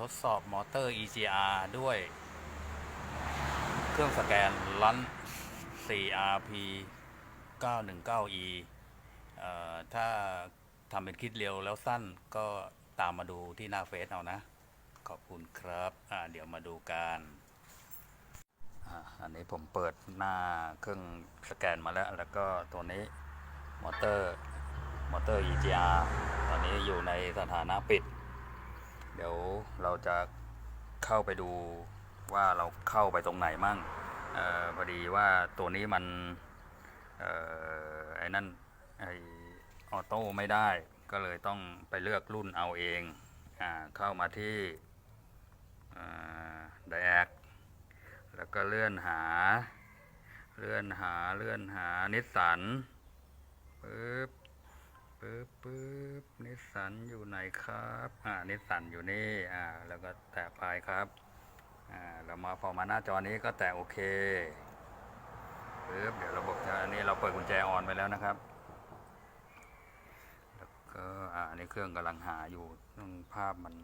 ทดสอบมอเตอร์ EGR ด้วย เครื่องสแกนลัน 4RP 919E ถ้าทำเป็นคลิปเร็วแล้วสั้นก็ตามมาดูที่หน้าเฟซเอานะ ขอบคุณครับเดี๋ยวมาดูกันอันนี้ผมเปิดหน้าเครื่องสแกนมาแล้ว แล้วก็ตัวนี้มอเตอร์มอเตอร์ EGR ตอนนี้อยู่ในสถานะปิด เราจะเข้าไปดูว่าเราเข้าไปตรงไหนมั่งออพอดีว่าตัวนี้มันออไอ้นั่นไอออโต้ไม่ได้ ก็เลยต้องไปเลือกรุ่นเอาเองอเข้ามาที่ไดแอกแล้วก็เลื่อนหา เลื่อนหาเลื่อนหานิสสันปึ๊บ ปึ๊บปึ๊บนิสสันอยู่ไหนครับ อ่านิสสันอยู่นี่อ่าแล้วก็แตะไปครับอ่าเรามาพอมาหน้าจอนี้ก็แตะโอเคปึ๊บเดี๋ยวระบบจะอันนี้เราเปิดกุญแจออนไปแล้วนะครับแล้วก็อ่านนี้เครื่องกำลังหาอยู่ภาพมัน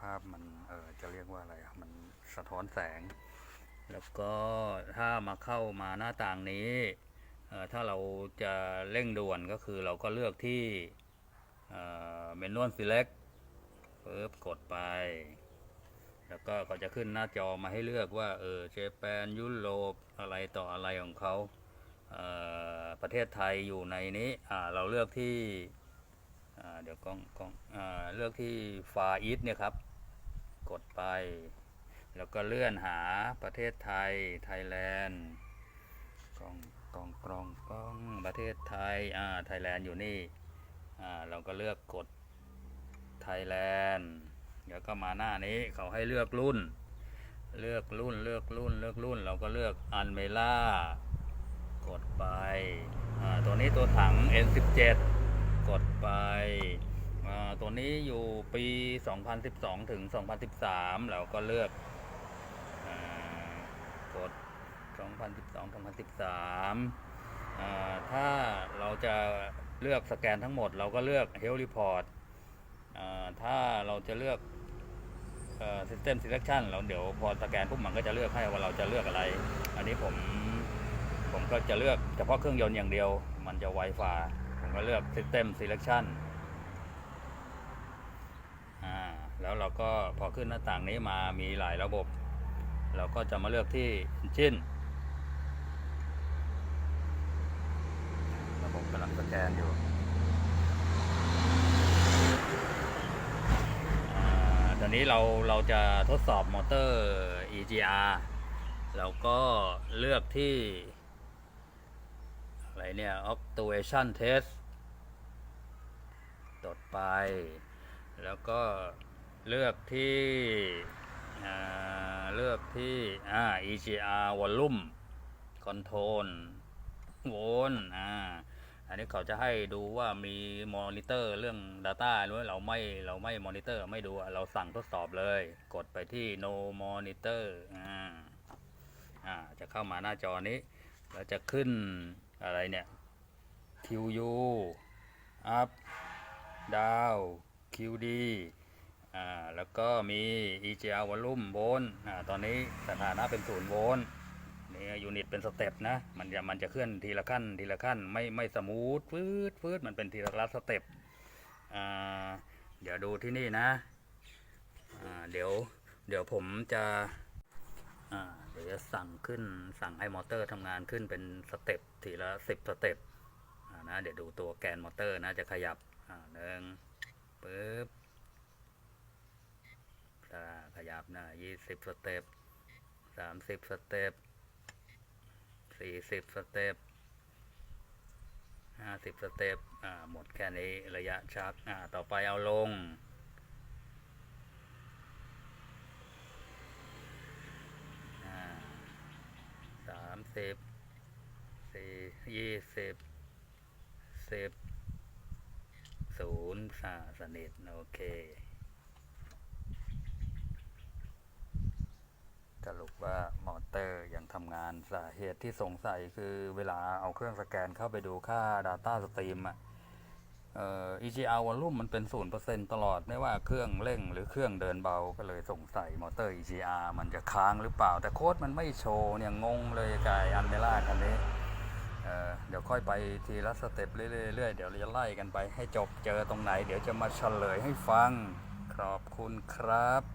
ภาพมันเออจะเรียกว่าอะไรอะมันสะท้อนแสง แล้วก็ถ้ามาเข้ามาหน้าต่างนี้ ถ้าเราจะเร่งด่วนก็คือเราก็เลือกที่เมนู select ปึ๊บกดไป แล้วก็ก็จะขึ้นหน้าจอมาให้เลือกว่า เออเจแปนยุโรปอะไรต่ออะไรของเขาเออประเทศไทยอยู่ในนี้เราเลือกที่เดี๋ยวกล้องกล้องอ่าเลือกที่ฟาอีสเนี่ยครับ กดไป แล้วก็เลื่อนหาประเทศไทยไทยแลนด์กล้อง กล้องกล้องกล้องประเทศไทย อ่า ไทยแลนด์อยู่นี่ อ่า เราก็เลือกกดไทยแลนด์เดี๋ยวก็มาหน้านี้เขาให้เลือกรุ่น เลือกรุ่นเลือกรุ่นเลือกรุ่น เราก็เลือกอันเมล่ากดไป อ่า ตัวนี้ตัวถัง N17 กดไป อ่า ตัวนี้อยู่ปี 2012 ถึง 2013 เราก็เลือก อ่ากด 2012 2013อ่าถ้าเราจะเลือกสแกนทั้งหมด เราก็เลือก Health Report อถ้าเราจะเลือกอ System Selection เราเดี๋ยวพอสแกนปุ๊บมันก็จะเลือกให้ว่าเราจะเลือกอะไร อันนี้ผมผมก็จะเลือกเฉพาะเครื่องยนต์อย่างเดียว มันจะไวฟ้าผมก็เลือก System Selection อ่าแล้วเราก็พอขึ้นหน้าต่างนี้มามีหลายระบบ เราก็จะมาเลือกที่ Engine ะบบกำลังสแกนอยู่ตอนนี้เราเราจะทดสอบมอเตอร์ EGR เราก็เลือกที่ อะไรเนี่ย Actuation Test ตดไป แล้วก็เลือกที่เลือกที่อ่า EGR Volume Control โวลต์อ่า อันนี้เขาจะให้ดูว่ามีมอนิเตอร์เรื่อง Data หรือว่าเราไม่เราไม่มอนิเตอร์ไม่ดูเราสั่งทดสอบเลย กดไปที่ no monitor อ่าอ่าจะเข้ามาหน้าจอนี้ แล้วจะขึ้นอะไรเนี่ย QU up down QD อ่าแล้วก็มี EGR volume โวลต์อ่าตอนนี้สถานะเป็นศูนย์โวลต์ นี่ยูนิตเป็นสเต็ปนะ มันจะมันจะเคลื่อนทีละขั้นทีละขั้นไม่ไม่สมูทฟืดฟืดมันเป็นทีละลัดสเต็ปอ่าเดี๋ยวดูที่นี่นะอ่าเดี๋ยวเดี๋ยวผมจะอ่าเดี๋ยวจะสั่งขึ้นสั่งให้มอเตอร์ทำงานขึ้นเป็นสเต็ปทีละสิบสเต็ปอ่านะเดี๋ยวดูตัวแกนมอเตอร์นะจะขยับอ่าหนึ่งปึ๊บขยับนะยี่สิบสเต็ปสามสิบสเต็ป สี่สิบสเต็ปห้าสิบสเต็ปอ่าหมดแค่นี้ระยะชักอ่าต่อไปเอาลง อ่าสามสิบสี่ยี่สิบสิบศูนย์อ่าสนิทโอเคสรุปว่า เตอร์ยังทำงานสาเหตุที่สงสัยคือเวลาเอาเครื่องสแกนเข้าไปดูค่า Data Stream อะเอ่อ EGR วอลลุ่มมันเป็น0%ตลอด ไม่ว่าเครื่องเร่งหรือเครื่องเดินเบาก็เลยสงสัยมอเตอร์ EGR มันจะค้างหรือเปล่า แต่โค้ดมันไม่โชว์เนี่ยงงเลยกายอันเมล่าคันนี้เอ่อเดี๋ยวค่อยไปทีละสเต็ปเรื่อยๆเดี๋ยวเราจะไล่กันไปให้จบเจอตรงไหน เดี๋ยวจะมาเฉลยให้ฟังขอบคุณครับ